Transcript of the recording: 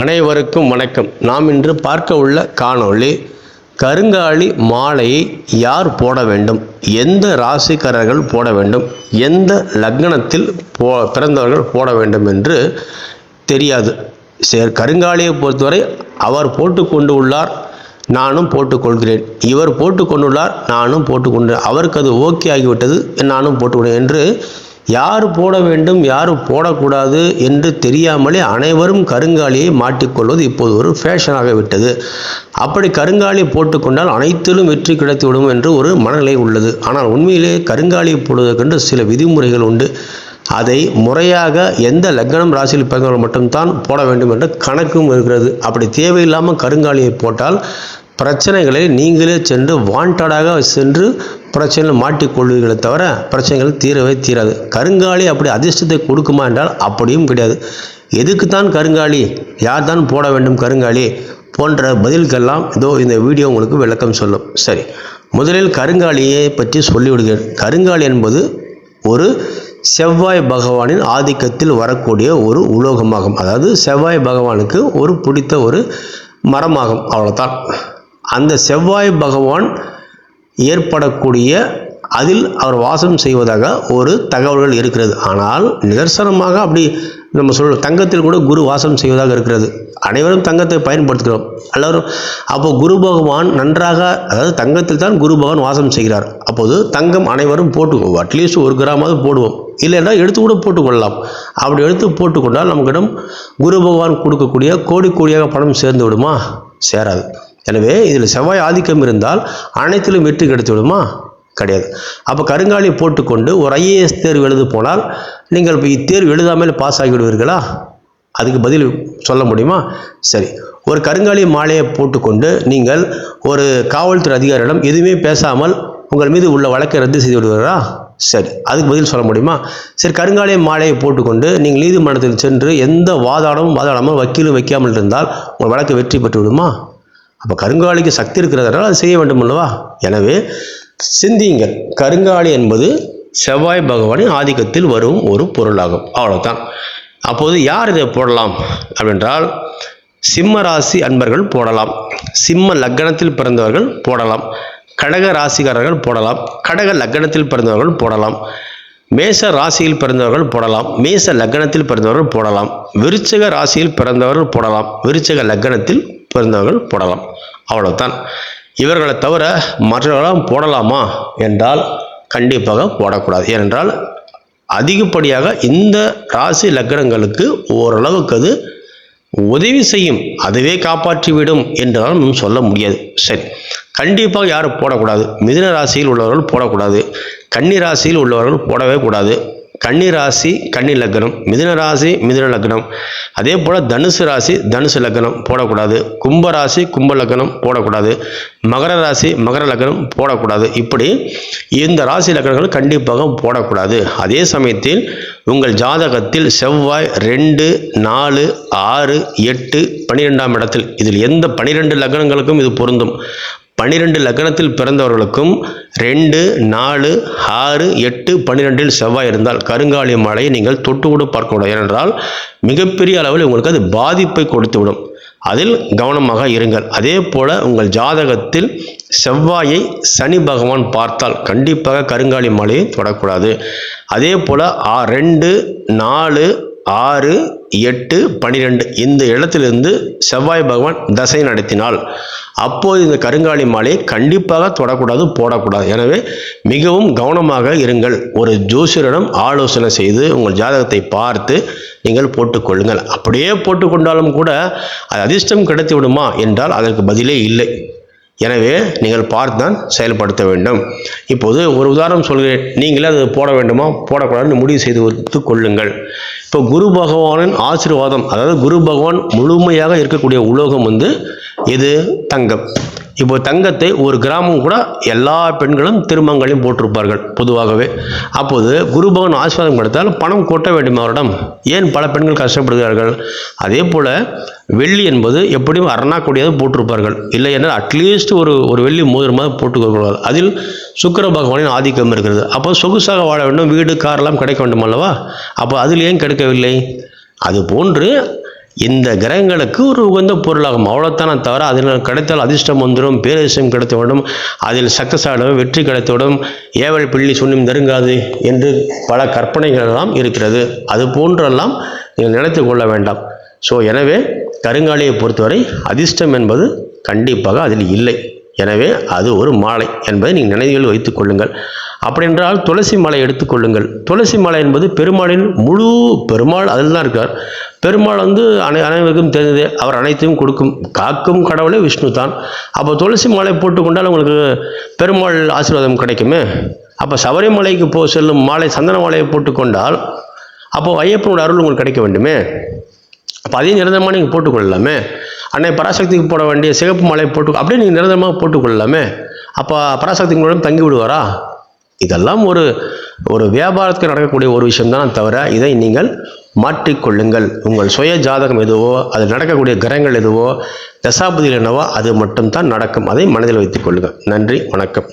அனைவருக்கும் வணக்கம். நாம் இன்று பார்க்க உள்ள காணொளி கருங்காலி மாலையை யார் போட வேண்டும்? எந்த ராசிக்காரர்கள் போட வேண்டும்? எந்த லக்னத்தில் போ பிறந்தவர்கள் போட வேண்டும் என்று தெரியாது. சரி கருங்காலியை பொறுத்தவரை அவர் போட்டுக்கொண்டு உள்ளார் நானும் போட்டுக்கொள்கிறேன் இவர் போட்டுக்கொண்டுள்ளார் நானும் போட்டுக்கொண்டு அவருக்கு அது ஓகே ஆகிவிட்டது நானும் போட்டுக்கொண்டேன் என்று யார் போட வேண்டும் யார் போடக்கூடாது என்று தெரியாமலே அனைவரும் கருங்காலியை மாட்டிக்கொள்வது இப்போது ஒரு ஃபேஷனாக விட்டது. அப்படி கருங்காலி போட்டுக்கொண்டால் அனைத்திலும் வெற்றி கிடைத்துவிடும் என்று ஒரு மனநிலை உள்ளது. ஆனால் உண்மையிலே கருங்காலியை போடுவதற்கென்று சில விதிமுறைகள் உண்டு. அதை முறையாக எந்த லக்னம் ராசியில் பிறந்தவர்கள் மட்டும்தான் போட வேண்டும் என்ற கணக்கும் இருக்கிறது. அப்படி தேவையில்லாமல் கருங்காலியை போட்டால் பிரச்சனைகளை நீங்களே சென்று வாண்டடாக சென்று பிரச்சனையில் மாட்டிக்கொள்வீர்களே தவிர பிரச்சனைகள் தீரவே தீராது. கருங்காலி அப்படி அதிர்ஷ்டத்தை கொடுக்குமா என்றால் அப்படியும் கிடையாது. எதுக்குத்தான் கருங்காலி? யார் தான் போட வேண்டும் கருங்காலி? போன்ற பதில்கள்லாம் இதோ இந்த வீடியோ உங்களுக்கு விளக்கம் சொல்லும். சரி முதலில் கருங்காலியை பற்றி சொல்லிவிடுகிறேன். கருங்காலி என்பது ஒரு செவ்வாய் பகவானின் ஆதிக்கத்தில் வரக்கூடிய ஒரு உலோகமாகும். அதாவது செவ்வாய் பகவானுக்கு ஒரு பிடித்த ஒரு மரமாகும். அவ்வளோதான் அந்த செவ்வாய் பகவான் ஏற்படக்கூடிய அதில் அவர் வாசம் செய்வதாக ஒரு தகவல்கள் இருக்கிறது. ஆனால் நிதர்சனமாக அப்படி நம்ம சொல்ல தங்கத்தில் கூட குரு வாசம் செய்வதாக இருக்கிறது. அனைவரும் தங்கத்தை பயன்படுத்துகிறோம். எல்லோரும் அப்போ குரு பகவான் நன்றாக அதாவது தங்கத்தில் தான் குரு பகவான் வாசம் செய்கிறார். அப்போது தங்கம் அனைவரும் போட்டுக்குவோம் அட்லீஸ்ட் ஒரு கிராமாவது போடுவோம். இல்லைன்னா எடுத்து கூட போட்டுக்கொள்ளலாம். அப்படி எடுத்து போட்டுக்கொண்டால் நம்மக்கிடம் குரு பகவான் கொடுக்கக்கூடிய கோடி கோடியாக பணம் சேர்ந்து விடுமா? சேராது. எனவே இதில் செவ்வாய் ஆதிக்கம் இருந்தால் அனைத்திலும் வெற்றி கிடைத்துவிடுமா? கிடையாது. அப்போ கருங்காலி போட்டுக்கொண்டு ஒரு ஐஏஎஸ் தேர்வு எழுத போனால் நீங்கள் இப்போ இத்தேர்வு எழுதாமல் பாஸ் ஆகிவிடுவீர்களா? அதுக்கு பதில் சொல்ல முடியுமா? சரி. ஒரு கருங்காலி மாலையை போட்டுக்கொண்டு நீங்கள் ஒரு காவல்துறை அதிகாரியிடம் எதுவுமே பேசாமல் உங்கள் மீது உள்ள வழக்கை ரத்து செய்து விடுவீர்களா? சரி. அதுக்கு பதில் சொல்ல முடியுமா? சரி கருங்காலி மாலையை போட்டுக்கொண்டு நீங்கள் நீதிமன்றத்தில் சென்று எந்த வாதாடமும் வாதாடாமல் வக்கீலும் வைக்காமல் இருந்தால் உங்கள் வழக்கு வெற்றி பெற்று விடுமா அப்போ கருங்காலிக்கு சக்தி இருக்கிறதுனால அது செய்ய வேண்டும் அல்லவா? எனவே சிந்தியுங்கள். கருங்காலி என்பது செவ்வாய் பகவானின் ஆதிக்கத்தில் வரும் ஒரு பொருளாகும். அவ்வளோதான் அப்போது யார் இதை போடலாம் அப்படின்றால் சிம்ம ராசி அன்பர்கள் போடலாம். சிம்ம லக்னத்தில் பிறந்தவர்கள் போடலாம். கடக ராசிக்காரர்கள் போடலாம். கடக லக்னத்தில் பிறந்தவர்கள் போடலாம். மேச ராசியில் பிறந்தவர்கள் போடலாம். மேச லக்னத்தில் பிறந்தவர்கள் போடலாம். விருச்சக ராசியில் பிறந்தவர்கள் போடலாம். விருச்சக லக்னத்தில் பிறந்தவர்கள் போடலாம். அவ்வளவுதான். இவர்களை தவிர மற்றவர்களாம் போடலாமா என்றால் கண்டிப்பாக போடக்கூடாது. ஏனென்றால் அதிகப்படியாக இந்த ராசி லக்னங்களுக்கு ஓரளவுக்கு அது உதவி செய்யும். அதுவே காப்பாற்றிவிடும் என்றாலும் சொல்ல முடியாது. சரி. கண்டிப்பாக யாரும் போடக்கூடாது. மிதுன ராசியில் உள்ளவர்கள் போடக்கூடாது. கன்னி ராசியில் உள்ளவர்கள் போடவே கூடாது. கன்னி ராசி கன்னி லக்னம். மிதுன ராசி மிதுன லக்னம். அதே போல் தனுசு ராசி தனுசு லக்னம் போடக்கூடாது. கும்ப ராசி கும்ப லக்னம் போடக்கூடாது. மகர ராசி மகர லக்னம் போடக்கூடாது. இப்படி இந்த ராசி லக்னங்கள் கண்டிப்பாக போடக்கூடாது. அதே சமயத்தில் உங்கள் ஜாதகத்தில் செவ்வாய் ரெண்டு நாலு ஆறு எட்டு பன்னிரெண்டாம் இடத்தில். இதில் எந்த பனிரெண்டு லக்னங்களுக்கும் இது பொருந்தும். பன்னிரெண்டு லக்னத்தில் பிறந்தவர்களுக்கும் ரெண்டு நாலு ஆறு எட்டு பன்னிரெண்டில் செவ்வாய் இருந்தால் கருங்காலி மலையை நீங்கள் தொட்டு கூட பார்க்கக்கூடாது. ஏனென்றால் மிகப்பெரிய அளவில் உங்களுக்கு அது பாதிப்பை கொடுத்துவிடும். அதில் கவனமாக இருங்கள். அதே போல் உங்கள் ஜாதகத்தில் செவ்வாயை சனி பகவான் பார்த்தால் கண்டிப்பாக கருங்காலி மலையை தொடக்கூடாது. அதே போல் ஆ ரெண்டு நாலு ஆறு எட்டு பனிரெண்டு இந்த இடத்திலிருந்து செவ்வாய் பகவான் தசை நடத்தினால் அப்போது இந்த கருங்காலி மாலையை கண்டிப்பாக தொடக்கூடாது போடக்கூடாது. எனவே மிகவும் கவனமாக இருங்கள். ஒரு ஜோசியரிடம் ஆலோசனை செய்து உங்கள் ஜாதகத்தை பார்த்து நீங்கள் போட்டுக்கொள்ளுங்கள் அப்படியே போட்டுக்கொண்டாலும் கூட அது அதிர்ஷ்டம் கிடைத்து விடுமா என்றால் அதற்கு பதிலே இல்லை. எனவே நீங்கள் பார்த்து தான் செயல்படுத்த வேண்டும். இப்போது ஒரு உதாரணம் சொல்கிறேன். நீங்களே அது போட வேண்டுமா? போடக்கூடாதுன்னு முடிவு செய்து வைத்து கொள்ளுங்கள். இப்போ குரு பகவானின் ஆசீர்வாதம் அதாவது குரு பகவான் முழுமையாக இருக்கக்கூடிய உலோகம் வந்து இது தங்கம். இப்போ தங்கத்தை ஒரு கிராமம் கூட எல்லா பெண்களும் திருமங்களையும் போட்டிருப்பார்கள் பொதுவாகவே. அப்போது குரு பகவான் ஆசீர்வாதம் கொடுத்தால் பணம் கொட்ட வேண்டும் அவரிடம்? ஏன் பல பெண்கள் கஷ்டப்படுகிறார்கள்? அதே போல் வெள்ளி என்பது எப்படியும் அரணாக்கூடியது போட்டிருப்பார்கள். இல்லை என்றால் அட்லீஸ்ட் ஒரு ஒரு வெள்ளி மோதிரமாக போட்டுக்கொள்வார்கள். அதில் சுக்கிர பகவானின் ஆதிக்கம் இருக்கிறது. அப்போ சொகுசாக வாழ வேண்டும் வீடு கார்லாம் கிடைக்க வேண்டும் அல்லவா அப்போ அதில் ஏன் கிடைக்கவில்லை? அது போன்று இந்த கிரகங்களுக்கு ஒரு உகந்த பொருளாகும். அவ்வளோத்தானே தவிர அதில் கிடைத்தால் அதிர்ஷ்டம் வந்துடும் பேரதிர்ஷ்டம் கிடைத்துவிடும் அதில் சக்ஸஸ் ஆகிடும் வெற்றி கிடைத்துவிடும் ஏவல் பிள்ளி சுண்ணும் நெருங்காது என்று பல கற்பனைகள் எல்லாம் இருக்கிறது. அது போன்றெல்லாம் நீங்கள் நினைத்து கொள்ள வேண்டாம். ஸோ எனவே கருங்காலியை பொறுத்தவரை அதிர்ஷ்டம் என்பது கண்டிப்பாக அதில் இல்லை. எனவே அது ஒரு மாலை என்பதை நீங்கள் நினைவில் வைத்துக் கொள்ளுங்கள். அப்படியென்றால் துளசி மலை எடுத்துக்கொள்ளுங்கள் துளசி மலை என்பது பெருமாளின் முழு பெருமாள் அதில் தான் இருக்கார். பெருமாள் வந்து அனை அனைவருக்கும் தெரிந்தது. அவர் அனைத்தையும் கொடுக்கும் காக்கும் கடவுளே விஷ்ணு தான். அப்போ துளசி மலை போட்டுக்கொண்டால் உங்களுக்கு பெருமாள் ஆசீர்வாதம் கிடைக்குமே. அப்போ சபரிமலைக்கு போ செல்லும் மாலை சந்தன மாலையை போட்டுக்கொண்டால் அப்போ ஐயப்பனோட அருள் உங்களுக்கு கிடைக்க வேண்டுமே. அப்போ அதையும் நிரந்தரமாக நீங்கள் போட்டுக்கொள்ளலாமே. அன்னை பராசக்திக்கு போட வேண்டிய சிகப்பு மலையை போட்டு அப்படியே நீங்கள் நிரந்தரமாக போட்டுக்கொள்ளலாமே. அப்போ பராசக்தி உங்களிடம் தங்கி விடுவாரா? இதெல்லாம் ஒரு ஒரு வியாபாரத்துக்கு நடக்கக்கூடிய ஒரு விஷயம்தான் தவிர இதை நீங்கள் மாற்றிக்கொள்ளுங்கள். உங்கள் சுய ஜாதகம் எதுவோ அது நடக்கக்கூடிய கிரகங்கள் எதுவோ தசாபதியில் என்னவோ அது மட்டும்தான் நடக்கும். அதை மனதில் வைத்துக் கொள்ளுங்கள். நன்றி வணக்கம்.